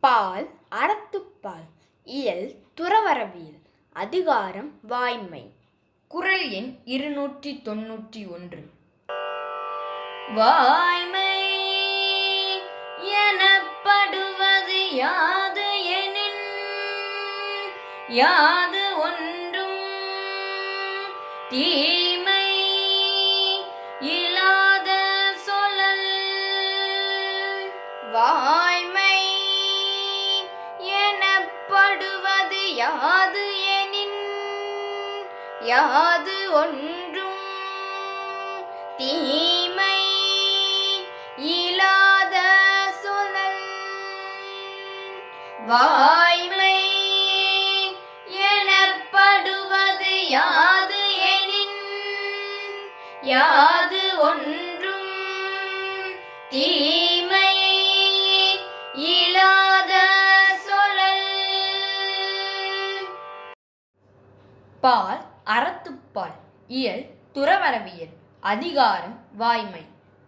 பால் அறத்துப்பால் இயல் துறவரவியல் அதிகாரம் வாய்மை. குரல் எண் இருநூற்றி தொன்னூற்றி ஒன்று. வாய்மை எனப்படுவது யாது எனின் யாது ஒன்றும் தீ யாது எனின் யாது ஒன்றும் தீமை இலாத சொலன் வாய்மை எனப்படுவது யாது எனின் யாது ஒன்றும் தீ பால் அறத்துப்பால் இயல் துறவரவியல் அதிகாரம் வாய்மை.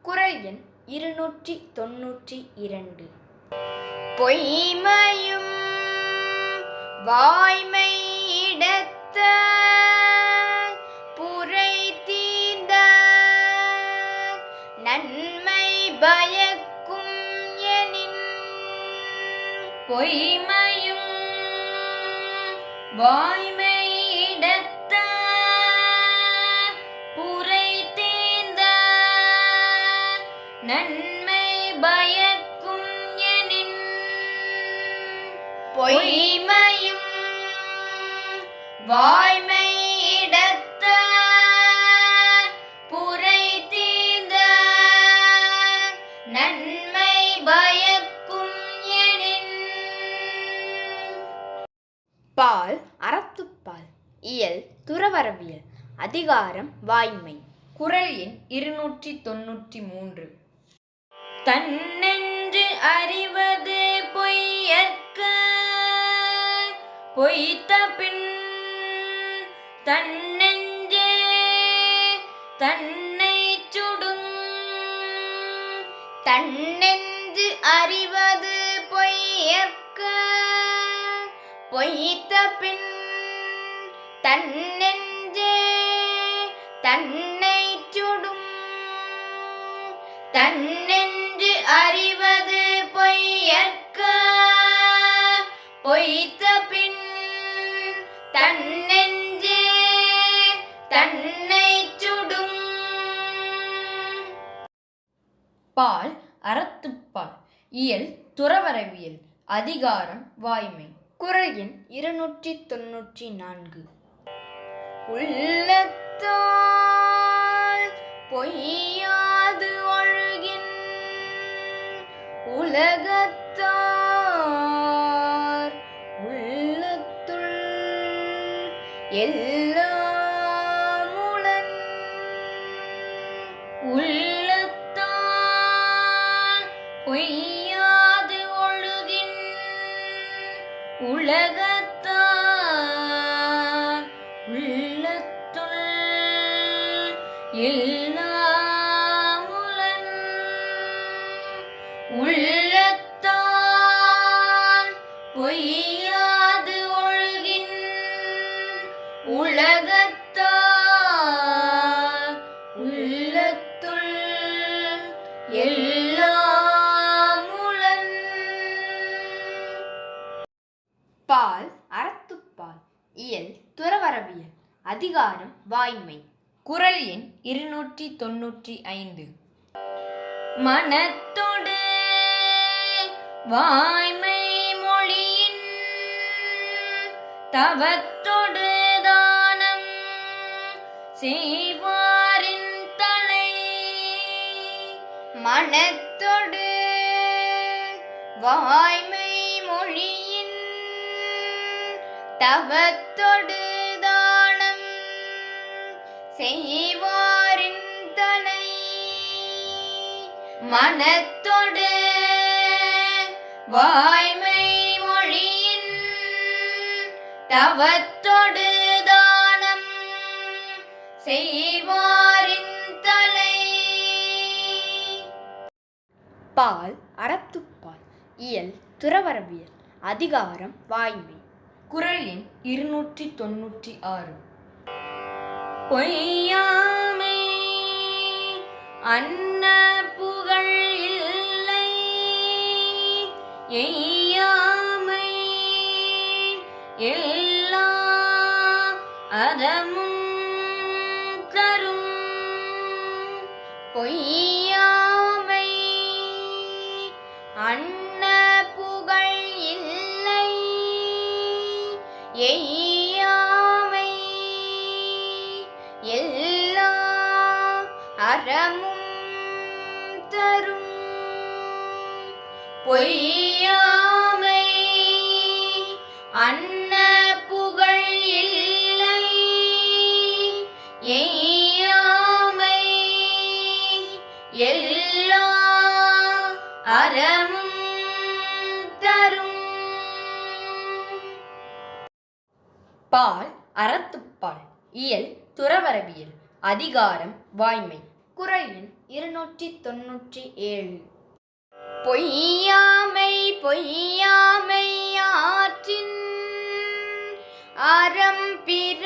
குரல் எண் இருநூற்றி தொன்னூற்றி இரண்டு. பொய்மையும் வாய்மை இடத்த புரை தீந்த நன்மை பயக்கும் எனின் பொய்மையும் வாய்மை வாய்மை இடத்த புரை தீர்ந்த நன்மை பயக்கும் எனின். பால் அறத்துப்பால் இயல் துறவரவியல் அதிகாரம் வாய்மை. குறள் எண் இருநூற்றி தொன்னூற்றி மூன்று. தன்னென்று அறிவது பொய்யற்க பொய்த்த பின் தன்னெஞ்சே தன்னை சுடும். தன்னெஞ்சு அறிவது பொய்யற்க பொய்த்த பின் தன்னெஞ்சே தன்னை தன்னை சுடும் பால். அறத்துப்பால் இயல் துறவரவியல். அதிகாரம் வாய்மை. குரல் எண் இருநூற்றி தொன்னூற்றி நான்கு உள்ளத்தால் பொய்யாது ஒழுகின் உலகத் உலகத் வாய்மை. குரல் எண் இருநூற்றி தொன்னூற்றி ஐந்து. மனத்தொடு வாய்மை மொழியின் தவத்தொடு தானம் செய்வாரின் தலை. மனத்தொடு வாய்மை மொழியின் தவத்தொடு செய்வாரிந்தலை மனத்தொடு வாய்மை மொழியின் தவத்தொடு தானம். செய்வாரின் தலை பால் அறத்துப்பால் இயல் துறவரவியல் அதிகாரம் வாய்மை. குரலின் இருநூற்றி தொன்னூற்றி ஆறு. பொய்யாமை. அன்ன புகழ் இல்லை. எய்யாமை. எல்லா அறமும் தரும் பொய்யா வரமும் தரும் பொய்யாமை. அன்ன புகழ் இல்லை எய்யாமை. எல்லா அறமும் தரும். பால் அறத்துப்பால் இயல் துறவரவியல் அதிகாரம் வாய்மை. குரல் எண் இருநூற்றி தொன்னூற்றி ஏழு. பொய்யாமை பொய்யாமை ஆற்றின் அறம் பிற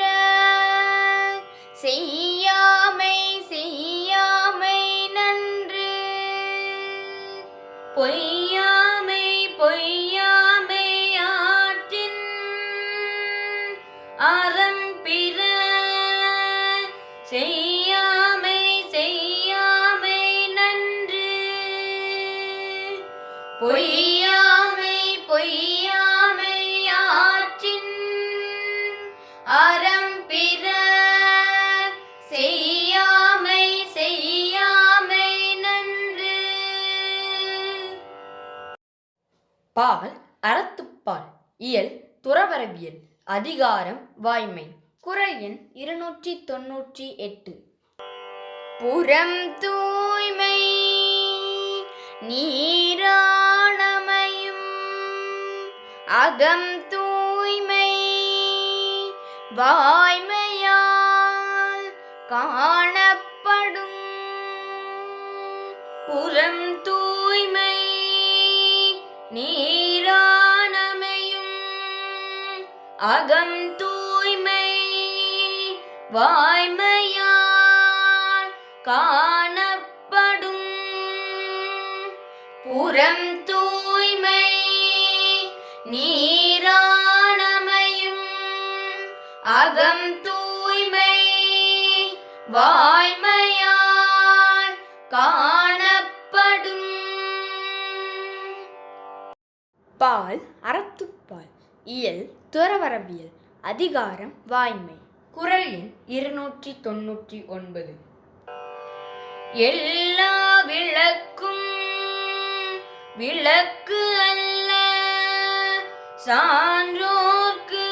பொய்யாமை பொய்யாமை ஆற்றின் அறம் பிற செய்யாமை செய்யாமை நன்று. பால் அறத்துப்பால் இயல் துறவரவியல் அதிகாரம் வாய்மை. குரல் எண் இருநூற்றி தொன்னூற்றி எட்டு. புறம் தூய்மை நீரா அகம் தூய்மை வாய்மையால் காணப்படும். புறம் தூய்மை நீரானமையும். அகம் தூய்மை வாய்மையால் காணப்படும். புறம் தூய்மை நீரானமையும் அகம் தூய்மை வாய்மையால் காணப்படும். பால் அறத்துப்பால் இயல் துறவரவியல் அதிகாரம் வாய்மை. குரல் எண் இருநூற்றி தொன்னூற்றி ஒன்பது. எல்லா விளக்கும் விளக்கு அல்ல சான்றோர்க்கு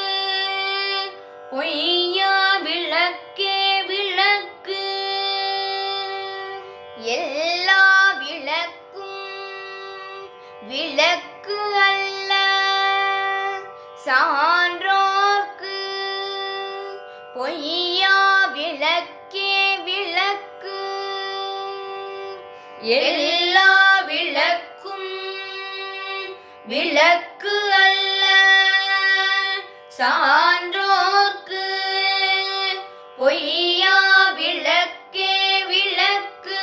பொய்யா விளக்கே விளக்கு. எல்லா விளக்கும் விளக்கு அல்ல. சான்றோர்க்கு பொய்யா விளக்கே விளக்கு. எல்லா விளக்கும் விளக்கு. சான்றோர்க்கு பொய்யா விளக்கே விளக்கு.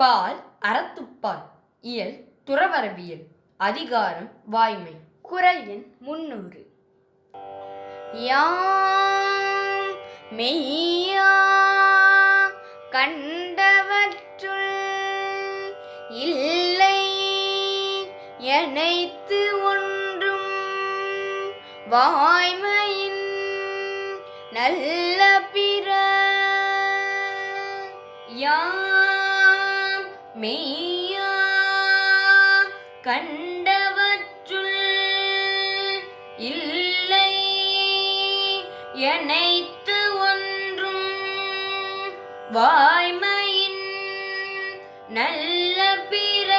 பால் அறத்துப்பால் இயல் துறவரவியல் அதிகாரம் வாய்மை குரல் எண் முன்னூறு. யாம் மெய்யா கண்டவற்றுள் இல்லை எனைத்து வாய்மையின் நல்ல பிற யாம் மெய்யா கண்டவற்றுள் இல்லை எனைத்து ஒன்றும் வாய்மையின் நல்ல பிற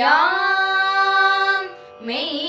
யாம் மெய்